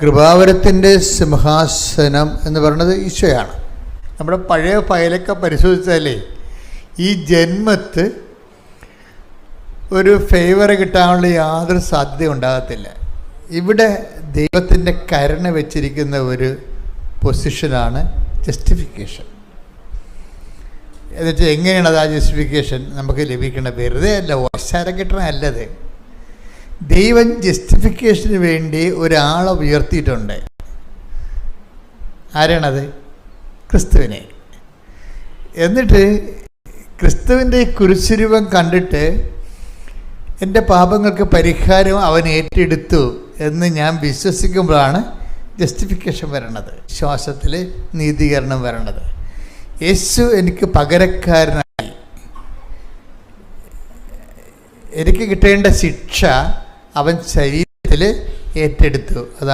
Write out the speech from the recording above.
കൃപാവരത്തിന്റെ സിംഹാസനം എന്ന് പറയുന്നത് ഈശോയാണ്. നമ്മുടെ പഴയ ഫയലൊക്കെ പരിശോധിച്ചാലേ ഈ ജന്മത്ത് ഒരു ഫേവർ കിട്ടാനുള്ള യാതൊരു സാധ്യത ഉണ്ടാകത്തില്ല. ഇവിടെ ദൈവത്തിന്റെ കരുണ വെച്ചിരിക്കുന്ന ഒരു പൊസിഷനാണ് ജസ്റ്റിഫിക്കേഷൻ എന്നുവെച്ചാൽ എങ്ങനെയാണ് അത് ആ ജസ്റ്റിഫിക്കേഷൻ നമുക്ക് ലഭിക്കേണ്ടത്? വെറുതെ അല്ല ഓശാരം കിട്ടണമല്ലത് ദൈവം ജസ്റ്റിഫിക്കേഷന് വേണ്ടി ഒരാളെ ഉയർത്തിയിട്ടുണ്ട്. ആരാണത്? ക്രിസ്തുവിനെ. എന്നിട്ട് ക്രിസ്തുവിന്റെ കുരിശുരൂപം കണ്ടിട്ട് എന്റെ പാപങ്ങൾക്ക് പരിഹാരം അവൻ ഏറ്റെടുത്തു എന്ന് ഞാൻ വിശ്വസിക്കുമ്പോഴാണ് ജസ്റ്റിഫിക്കേഷൻ വരണത്. ശ്വാസത്തിൽ നീതീകരണം വരണത്. യേശു എനിക്ക് പകരക്കാരനായി. എനിക്ക് കിട്ടേണ്ട ശിക്ഷ അവൻ ശരീരത്തിൽ ഏറ്റെടുത്തു. അതാണ്